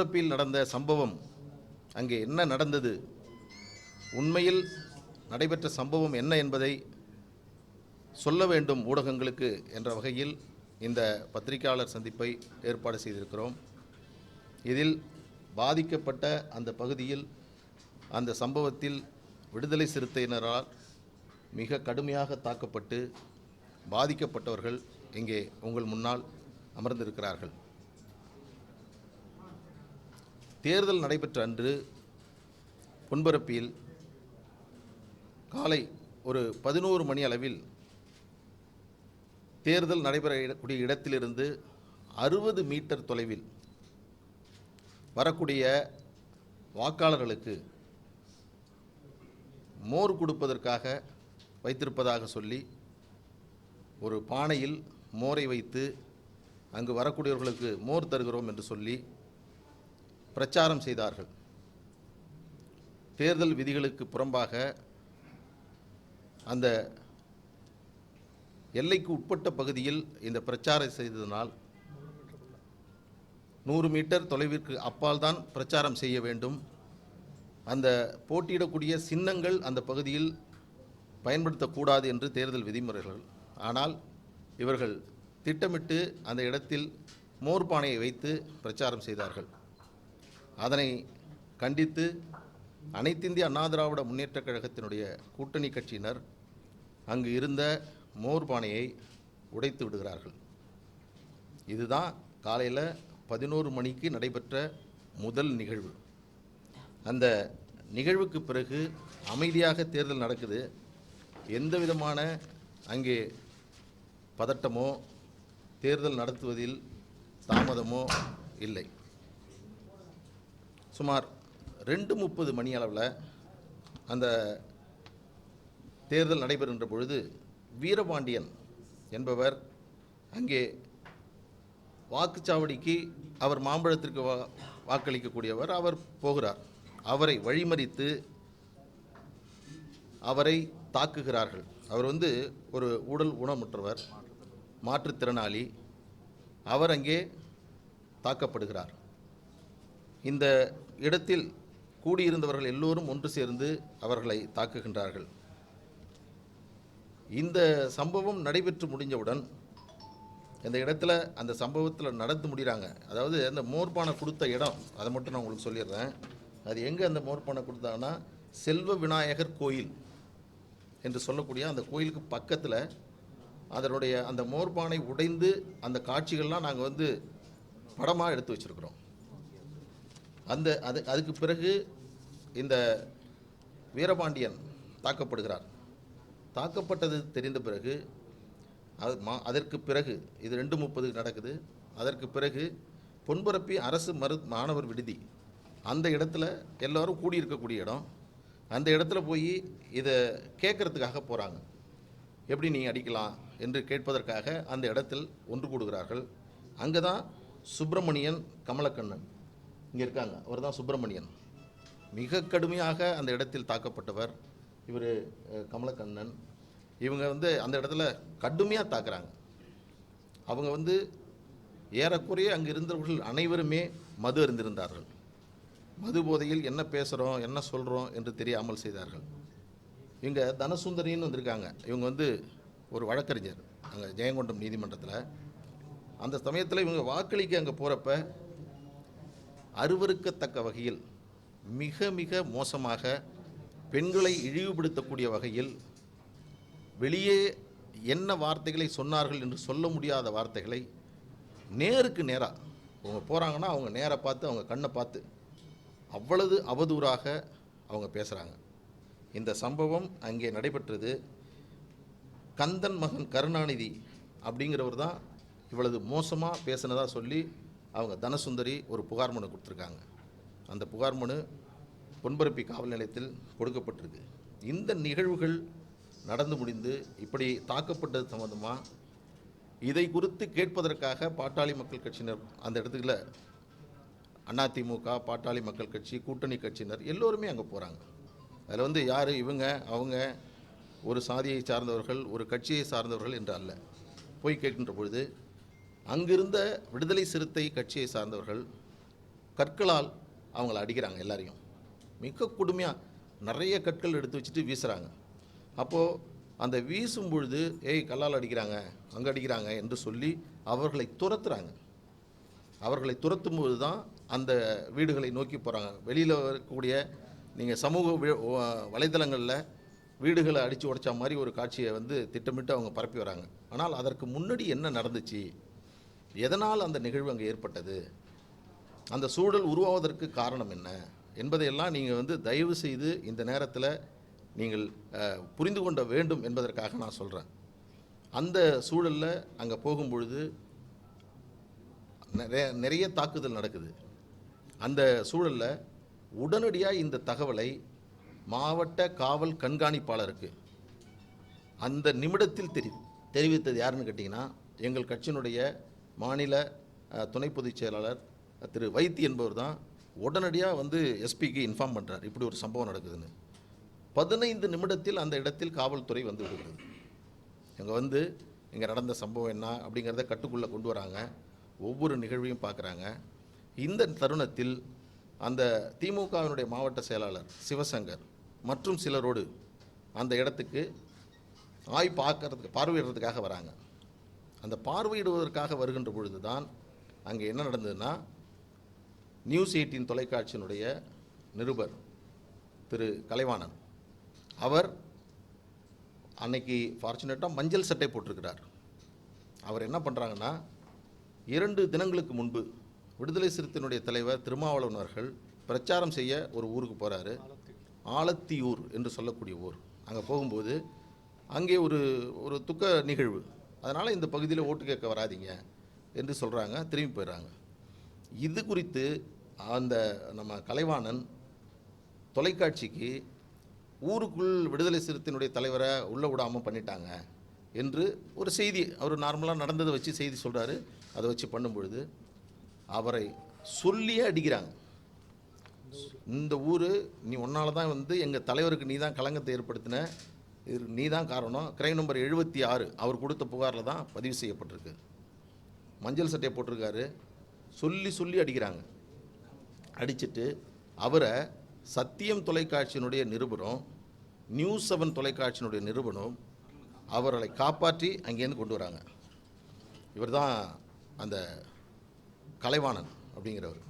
பொன்பரப்பில் நடந்த சம்பவம் அங்கே என்ன நடந்தது? உண்மையில் நடைபெற்ற சம்பவம் என்ன என்பதை சொல்ல வேண்டும் ஊடகங்களுக்கு என்ற வகையில் இந்த பத்திரிகையாளர் சந்திப்பை ஏற்பாடு செய்திருக்கிறோம். இதில் பாதிக்கப்பட்ட அந்த பகுதியில் அந்த சம்பவத்தில் விடுதலை சிறுத்தையினரால் மிக கடுமையாக தாக்கப்பட்டு பாதிக்கப்பட்டவர்கள் இங்கே உங்கள் முன்னால் அமர்ந்திருக்கிறார்கள். தேர்தல் நடைபெற்ற அன்று பொன்பரப்பில் காலை ஒரு பதினோரு மணி அளவில் தேர்தல் நடைபெறக்கூடிய இடத்திலிருந்து அறுபது மீட்டர் தொலைவில் வரக்கூடிய வாக்காளர்களுக்கு மோர் கொடுப்பதற்காக வைத்திருப்பதாக சொல்லி ஒரு பானையில் மோரை வைத்து அங்கு வரக்கூடியவர்களுக்கு மோர் தருகிறோம் என்று சொல்லி பிரச்சாரம் செய்தார்கள். தேர்தல் விதிகளுக்கு புறம்பாக அந்த எல்லைக்கு உட்பட்ட பகுதியில் இந்த பிரச்சாரம் செய்ததனால் நூறு மீட்டர் தொலைவிற்கு அப்பால் தான் பிரச்சாரம் செய்ய வேண்டும். அந்த போட்டியிடக்கூடிய சின்னங்கள் அந்த பகுதியில் பயன்படுத்தக்கூடாது என்று தேர்தல் விதிமுறைகள். ஆனால் இவர்கள் திட்டமிட்டு அந்த இடத்தில் மோர் பானையை வைத்து பிரச்சாரம் செய்தார்கள். அதனை கண்டித்து அனைத்திந்திய அண்ணா திராவிட முன்னேற்றக் கழகத்தினுடைய கூட்டணி கட்சியினர் அங்கு இருந்த மோர் பானையை உடைத்து விடுகிறார்கள். இதுதான் காலையில் பதினோரு மணிக்கு நடைபெற்ற முதல் நிகழ்வு. அந்த நிகழ்வுக்கு பிறகு அமைதியாக தேர்தல் நடக்குது. எந்த விதமான அங்கே பதட்டமோ தேர்தல் நடத்துவதில் தாமதமோ இல்லை. சுமார் ரெண்டு முப்பது மணி அளவில் அந்த தேர்தல் நடைபெறுகின்ற பொழுது வீரபாண்டியன் என்பவர் அங்கே வாக்குச்சாவடிக்கு அவர் மாம்பழத்திற்கு வா வாக்களிக்கக்கூடியவர் அவர் போகிறார். அவரை வழிமறித்து அவரை தாக்குகிறார்கள். அவர் வந்து ஒரு உடல் ஊனமுற்றவர் மாற்றுத்திறனாளி. அவர் அங்கே தாக்கப்படுகிறார். இந்த இடத்தில் கூடியிருந்தவர்கள் எல்லோரும் ஒன்று சேர்ந்து அவர்களை தாக்குகின்றார்கள். இந்த சம்பவம் நடைபெற்று முடிஞ்சவுடன் இந்த இடத்துல அந்த சம்பவத்தில் நடந்து முடிகிறாங்க. அதாவது அந்த மோர்பானை கொடுத்த இடம் அதை மட்டும் நான் உங்களுக்கு சொல்லிடுறேன். அது எங்கே அந்த மோர்பானை கொடுத்தாங்கன்னா செல்வ விநாயகர் கோயில் என்று சொல்லக்கூடிய அந்த கோயிலுக்கு பக்கத்தில் அதனுடைய அந்த மோர்பானை உடைந்து அந்த காட்சிகள்லாம் நாங்கள் வந்து படமாக எடுத்து வச்சுருக்குறோம். அந்த அது அதுக்கு பிறகு இந்த வீரபாண்டியன் தாக்கப்படுகிறார். தாக்கப்பட்டது தெரிந்த பிறகு அது மா அதற்கு பிறகு இது ரெண்டு முப்பது நடக்குது. அதற்கு பிறகு பொன்பரப்பி அரசு மரு மாணவர் விடுதி. அந்த இடத்துல எல்லோரும் கூடியிருக்கக்கூடிய இடம். அந்த இடத்துல போய் இதை கேட்கறதுக்காக போகிறாங்க எப்படி நீ அடிக்கலாம் என்று கேட்பதற்காக அந்த இடத்தில் ஒன்று கூடுகிறார்கள். அங்கே தான் சுப்பிரமணியன் கமலக்கண்ணன். இங்கே இருக்காங்க. அவர் தான் சுப்பிரமணியன். மிக கடுமையாக அந்த இடத்தில் தாக்கப்பட்டவர் இவர் கமலக்கண்ணன். இவங்க வந்து அந்த இடத்துல கடுமையாக தாக்குறாங்க. அவங்க வந்து ஏறக்குறைய அங்கே இருந்தவர்கள் அனைவருமே மது அறிந்திருந்தார்கள் மது போதையில் என்ன பேசுகிறோம் என்ன சொல்கிறோம் என்று தெரியாமல் செய்தார்கள். இவங்க தனசுந்தரின்னு வந்திருக்காங்க. இவங்க வந்து ஒரு வழக்கறிஞர். அங்கே ஜெயங்கொண்டம் நீதிமன்றத்தில். அந்த சமயத்தில் இவங்க வாக்களிக்க அங்கே போகிறப்ப அருவருக்கத்தக்க வகையில் மிக மிக மோசமாக பெண்களை இழிவுபடுத்தக்கூடிய வகையில் வெளியே என்ன வார்த்தைகளை சொன்னார்கள் என்று சொல்ல முடியாத வார்த்தைகளை நேருக்கு நேராக அவங்க போகிறாங்கன்னா அவங்க நேராக பார்த்து அவங்க கண்ணை பார்த்து அவ்வளவு அவதூறாக அவங்க பேசுகிறாங்க இந்த சம்பவம் அங்கே நடைபெற்றது. கந்தன் மகன் கருணாநிதி அப்படிங்கிறவர் தான் இவ்வளவு மோசமாக பேசினதாக சொல்லி அவங்க தனசுந்தரி ஒரு புகார் மனு கொடுத்துருக்காங்க. அந்த புகார் மனு பொன்பரப்பி காவல் நிலையத்தில் கொடுக்கப்பட்டிருக்கு. இந்த நிகழ்வுகள் நடந்து முடிந்து இப்படி தாக்கப்பட்டது சம்பந்தமாக இதை குறித்து கேட்பதற்காக பாட்டாளி மக்கள் கட்சியினர் அந்த இடத்துல அதிமுக பாட்டாளி மக்கள் கட்சி கூட்டணி கட்சியினர் எல்லோருமே அங்கே போகிறாங்க அதில் வந்து யார்? இவங்க அவங்க ஒரு சாதியை சார்ந்தவர்கள் ஒரு கட்சியை சார்ந்தவர்கள் என்று அல்ல. போய் கேட்கின்ற பொழுது அங்கிருந்த விடுதலை சிறுத்தை கட்சியை சார்ந்தவர்கள் கற்களால் அவங்கள அடிக்கிறாங்க எல்லாரையும். மிக கொடுமையாக நிறைய கற்கள் எடுத்து வச்சுட்டு வீசுகிறாங்க அப்போது அந்த வீசும் பொழுது ஏய் கல்லால் அடிக்கிறாங்க அங்கே அடிக்கிறாங்க என்று சொல்லி அவர்களை துரத்துறாங்க. அவர்களை துரத்தும் போது தான் அந்த வீடுகளை நோக்கி போகிறாங்க வெளியில் இருக்கக்கூடிய நீங்கள் சமூக வலைதளங்களில் வீடுகளை அடித்து உடைச்ச மாதிரி ஒரு காட்சியை வந்து திட்டமிட்டு அவங்க பரப்பி வராங்க. ஆனால் அதற்கு முன்னாடி என்ன நடந்துச்சு? எதனால் அந்த நிகழ்வு அங்கே ஏற்பட்டது? அந்த சூழல் உருவாவதற்கு காரணம் என்ன? என்பதையெல்லாம் நீங்கள் வந்து தயவு செய்து இந்த நேரத்தில் நீங்கள் புரிந்து கொண்ட வேண்டும் என்பதற்காக நான் சொல்கிறேன். அந்த சூழலில் அங்கே போகும்பொழுது நிறைய நிறைய தாக்குதல் நடக்குது. அந்த சூழலில் உடனடியாக இந்த தகவலை மாவட்ட காவல் கண்காணிப்பாளருக்கு அந்த நிமிடத்தில் தெரி தெரிவித்தது யாருன்னு கேட்டிங்கன்னா எங்கள் கட்சியினுடைய மாநில துணை பொதுச் செயலாளர் திரு வைத்தி என்பவர் தான் உடனடியாக வந்து எஸ்பிக்கு இன்ஃபார்ம் பண்ணுறார் இப்படி ஒரு சம்பவம் நடக்குதுன்னு. பதினைந்து நிமிடத்தில் அந்த இடத்தில் காவல்துறை வந்து விடுகிறது. இங்கே வந்து இங்கே நடந்த சம்பவம் என்ன அப்படிங்கிறத கட்டுக்குள்ளே கொண்டு வராங்க. ஒவ்வொரு நிகழ்வையும் பார்க்குறாங்க இந்த தருணத்தில் அந்த திமுகவினுடைய மாவட்ட செயலாளர் சிவசங்கர் மற்றும் சிலரோடு அந்த இடத்துக்கு ஆய் பார்க்கறதுக்கு பார்வையிடுறதுக்காக வராங்க. அந்த பார்வையிடுவதற்காக வருகின்ற பொழுது தான் அங்கே என்ன நடந்ததுன்னா நியூஸ் எயிட்டின் தொலைக்காட்சியினுடைய நிருபர் திரு கலைவாணன் அவர் அன்னைக்கு ஃபார்ச்சுனேட்டாக மஞ்சள் சட்டை போட்டிருக்கிறார். அவர் என்ன பண்ணுறாங்கன்னா இரண்டு தினங்களுக்கு முன்பு விடுதலை சிறுத்தையினுடைய தலைவர் திருமாவளவன் அவர்கள் பிரச்சாரம் செய்ய ஒரு ஊருக்கு போகிறாரு ஆலத்தியூர் என்று சொல்லக்கூடிய ஊர். அங்கே போகும்போது அங்கே ஒரு ஒரு துக்க நிகழ்வு. அதனால் இந்த பகுதியில் ஓட்டு கேட்க வராதீங்க என்று சொல்கிறாங்க திரும்பி போயிடுறாங்க. இது குறித்து அந்த நம்ம கலைவாணன் தொலைக்காட்சிக்கு ஊருக்குள் விடுதலை சிறுத்தையினுடைய தலைவரை உள்ளே விடாமல் பண்ணிட்டாங்க என்று ஒரு செய்தி அவர் நார்மலாக நடந்ததை வச்சு செய்தி சொல்கிறாரு அதை வச்சு பண்ணும்பொழுது அவரை சொல்லியே அடிக்கிறாங்க. இந்த ஊர் நீ உன்னால தான் வந்து எங்கள் தலைவருக்கு நீ தான் களங்கத்தை ஏற்படுத்தின இது நீ தான் காரணம். கிரை நம்பர் எழுபத்தி ஆறு. அவர் கொடுத்த புகாரில் தான் பதிவு செய்யப்பட்டிருக்கு. மஞ்சள் சட்டையை போட்டிருக்காரு. சொல்லி சொல்லி அடிக்கிறாங்க. அடிச்சிட்டு அவரை சத்தியம் தொலைக்காட்சியினுடைய நிருபரும் நியூஸ் செவன் தொலைக்காட்சியினுடைய நிருபனும் அவர்களை காப்பாற்றி அங்கேருந்து கொண்டு வராங்க. இவர் தான் அந்த கலைவாணன் அப்படிங்கிறவர்.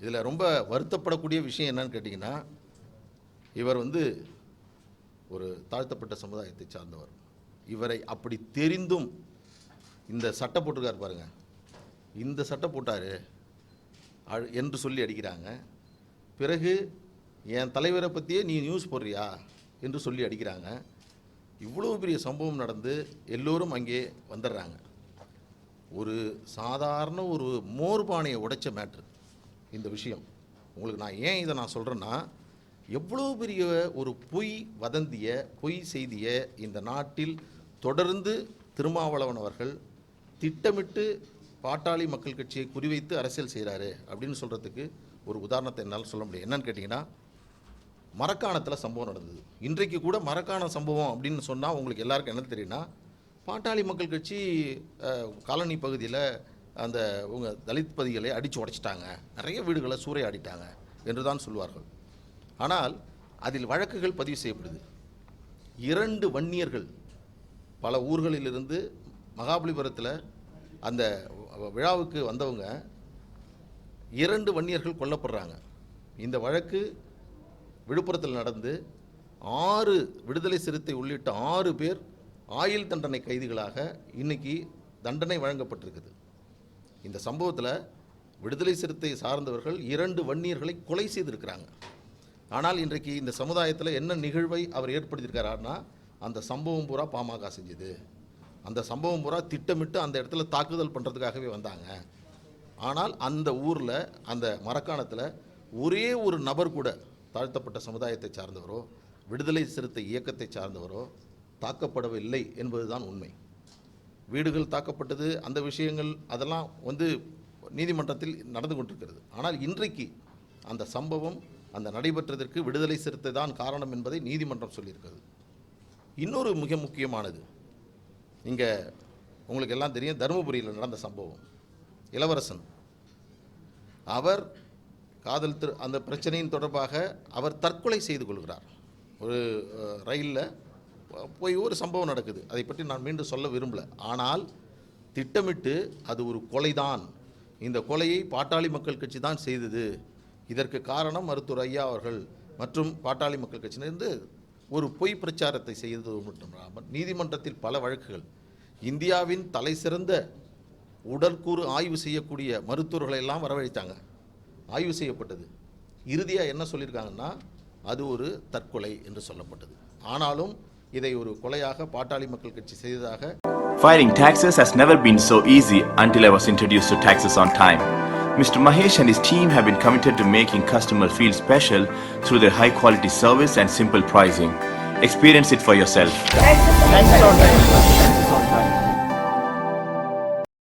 இதில் ரொம்ப வருத்தப்படக்கூடிய விஷயம் என்னன்னு கேட்டிங்கன்னா இவர் வந்து ஒரு தாழ்த்தப்பட்ட சமுதாயத்தை சார்ந்தவர். இவரை அப்படி தெரிந்தும் இந்த சட்டை போட்டிருக்கார் பாருங்க. இந்த சட்டை போட்டார் என்று சொல்லி அடிக்கிறாங்க. பிறகு என் தலைவரை பற்றியே நீ நியூஸ் போடுறியா? என்று சொல்லி அடிக்கிறாங்க. இவ்வளோ பெரிய சம்பவம் நடந்து எல்லோரும் அங்கே வந்துடுறாங்க. ஒரு சாதாரண ஒரு மோர் பானையை உடைச்ச மேட்ரு இந்த விஷயம். உங்களுக்கு நான் ஏன் இதை நான் சொல்கிறேன்னா எவ்வளோ பெரிய ஒரு பொய் வதந்திய பொய் செய்தியை இந்த நாட்டில் தொடர்ந்து திருமாவளவன் அவர்கள் திட்டமிட்டு பாட்டாளி மக்கள் கட்சியை குறிவைத்து அரசியல் செய்கிறாரு அப்படின்னு சொல்கிறதுக்கு ஒரு உதாரணத்தை என்னால் சொல்ல முடியும். என்னன்னு கேட்டிங்கன்னா மரக்காணத்தில் சம்பவம் நடந்தது. இன்றைக்கு கூட மரக்காண சம்பவம் அப்படின்னு சொன்னால் உங்களுக்கு எல்லாருக்கும் என்ன தெரியும்னா பாட்டாளி மக்கள் கட்சி காலனி பகுதியில் அந்த உங்கள் தலித் பதிகளை அடித்து உடைச்சிட்டாங்க. நிறைய வீடுகளை சூறையாடிட்டாங்க என்று தான் சொல்வார்கள். ஆனால் அதில் வழக்குகள் பதிவு செய்யப்படுது. இரண்டு வன்னியர்கள் பல ஊர்களிலிருந்து மகாபலிபுரத்தில் அந்த விழாவுக்கு வந்தவங்க இரண்டு வன்னியர்கள் கொல்லப்படுறாங்க. இந்த வழக்கு விழுப்புரத்தில் நடந்து ஆறு விடுதலை சிறுத்தை உள்ளிட்ட ஆறு பேர் ஆயுள் தண்டனை கைதிகளாக இன்னைக்கு தண்டனை வழங்கப்பட்டிருக்குது. இந்த சம்பவத்தில் விடுதலை சிறுத்தை சார்ந்தவர்கள் இரண்டு வன்னியர்களை கொலை செய்திருக்கிறாங்க. ஆனால் இன்றைக்கு இந்த சமுதாயத்தில் என்ன நிகழ்வை அவர் ஏற்படுத்தியிருக்காருன்னா அந்த சம்பவம் பூரா பாமக செஞ்சது. அந்த சம்பவம் பூரா திட்டமிட்டு அந்த இடத்துல தாக்குதல் பண்ணுறதுக்காகவே வந்தாங்க. ஆனால் அந்த ஊரில் அந்த மரக்காணத்தில் ஒரே ஒரு நபர் கூட தாழ்த்தப்பட்ட சமுதாயத்தை சார்ந்தவரோ விடுதலை சிறுத்தை இயக்கத்தை சார்ந்தவரோ தாக்கப்படவில்லை என்பதுதான் உண்மை. வீடுகள் தாக்கப்பட்டது அந்த விஷயங்கள் அதெல்லாம் வந்து நீதிமன்றத்தில் நடந்து கொண்டிருக்கிறது. ஆனால் இன்றைக்கு அந்த சம்பவம் அந்த நடைபெற்றதற்கு விடுதலை சிறுத்தை தான் காரணம் என்பதை நீதிமன்றம் சொல்லியிருக்கிறது. இன்னொரு மிக முக்கியமானது. இங்கே உங்களுக்கு எல்லாம் தெரியும் தருமபுரியில் நடந்த சம்பவம். இளவரசன். அவர் காதல் திரு அந்த பிரச்சனையின் தொடர்பாக அவர் தற்கொலை செய்து கொள்கிறார். ஒரு ரயிலில் போய் ஒரு சம்பவம் நடக்குது. அதை பற்றி நான் மீண்டும் சொல்ல விரும்பலை. ஆனால் திட்டமிட்டு அது ஒரு கொலைதான். இந்த கொலையை பாட்டாளி மக்கள் கட்சி தான் செய்தது. இதற்கு காரணம் மருத்துவர் ஐயா அவர்கள் மற்றும் பாட்டாளி மக்கள் கட்சியிலிருந்து ஒரு பொய் பிரச்சாரத்தை செய்தது மட்டுமல்லாமல் நீதிமன்றத்தில் பல வழக்குகள். இந்தியாவின் தலை சிறந்த உடற்கூறு ஆய்வு செய்யக்கூடிய மருத்துவர்களை எல்லாம் வரவழைத்தாங்க. ஆய்வு செய்யப்பட்டது. இறுதியாக என்ன சொல்லியிருக்காங்கன்னா அது ஒரு தற்கொலை என்று சொல்லப்பட்டது. ஆனாலும் இதை ஒரு கொலையாக பாட்டாளி மக்கள் கட்சி செய்ததாக Filing taxes has never been so easy until I was introduced to taxes on time. Mr. Mahesh and his team have been committed to making customers feel special through their high quality service and simple pricing. Experience it for yourself. Thanks a lot.